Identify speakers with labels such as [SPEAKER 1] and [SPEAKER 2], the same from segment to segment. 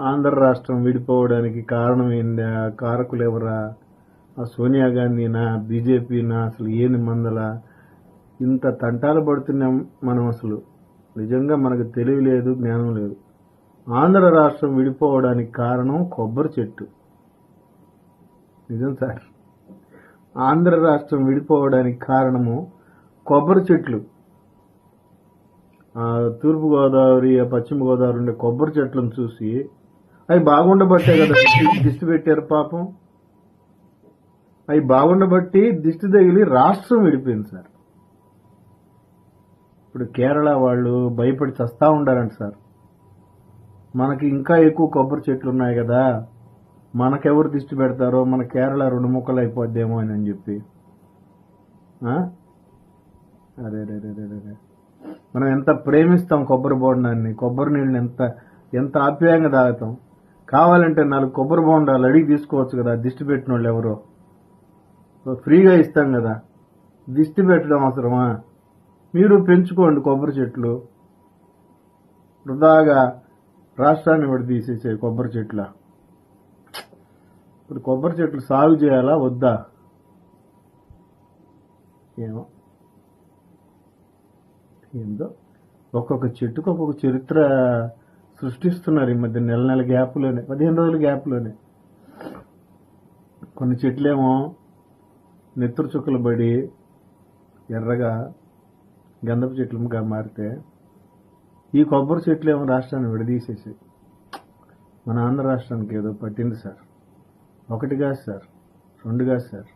[SPEAKER 1] ఆంధ్ర రాష్ట్రం విడిపోవడానికి కారణం ఏందా? కారకులు ఎవరా? ఆ సోనియా గాంధీనా? బీజేపీనా? అసలు ఏంది మందల? ఇంత తంటాలు పడుతున్నాం మనం అసలు. నిజంగా మనకు తెలివి లేదు జ్ఞానం లేదు. ఆంధ్ర రాష్ట్రం విడిపోవడానికి కారణం కొబ్బరి చెట్టు. నిజం సార్. ఆంధ్ర రాష్ట్రం విడిపోవడానికి కారణము కొబ్బరి చెట్లు. తూర్పుగోదావరి తూర్పు గోదావరి పశ్చిమ గోదావరి ఉండే కొబ్బరి చెట్లను చూసి అవి బాగుండబట్టే కదా దిష్టి పెట్టారు పాపం. అవి బాగుండబట్టి దిష్టి తగిలి రాష్ట్రం విడిపోయింది సార్. ఇప్పుడు కేరళ వాళ్ళు భయపడి చస్తా ఉండారంట సార్. మనకి ఇంకా ఎక్కువ కొబ్బరి చెట్లు ఉన్నాయి కదా. మనకెవరు దిష్టి పెడతారో మన కేరళ రెండు ముక్కలు అయిపోద్దేమో అని అని చెప్పి. అరే రే రే రే రే మనం ఎంత ప్రేమిస్తాం కొబ్బరి బోండాన్ని కొబ్బరి నీళ్ళని ఎంత ఎంత ఆప్యాయంగా తాగుతాం. కావాలంటే నాలుగు కొబ్బరి బోండాలు అడిగి తీసుకోవచ్చు కదా దిష్టి పెట్టిన వాళ్ళు ఎవరో ఫ్రీగా ఇస్తాం కదా. దిష్టి పెట్టడం అవసరమా? మీరు పెంచుకోండి కొబ్బరి చెట్లు. వృధాగా రాష్ట్రాన్ని విడ తీసేసే కొబ్బరి చెట్ల. ఇప్పుడు కొబ్బరి చెట్లు సాగు చేయాలా వద్దా? ఏమో. ఏందో ఒక్కొక్క చెట్టుకు ఒక్కొక్క చరిత్ర సృష్టిస్తున్నారు ఈ మధ్య నెల నెల గ్యాప్లోనే పదిహేను రోజుల గ్యాప్లోనే. కొన్ని చెట్లేమో నెత్తురు చుక్కలు పడి ఎర్రగా గంధపు చెట్లుగా మారితే ఈ కొబ్బరి చెట్లు ఏమో రాష్ట్రాన్ని విడదీసేసి మన ఆంధ్ర రాష్ట్రానికి ఏదో పట్టింది సార్. ఒకటి కాదు సార్ రెండు కాదు సార్.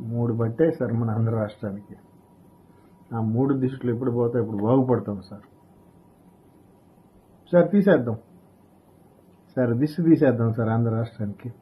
[SPEAKER 1] మూడు పట్టే సార్ మన ఆంధ్ర రాష్ట్రానికి. ఆ మూడు దిశలు ఎప్పుడు పోతాయి ఇప్పుడు బాగుపడతాం సార్. సార్ తీసేద్దాం. సార్ దిష్టి తీసేద్దాం సార్ ఆంధ్ర రాష్ట్రానికి.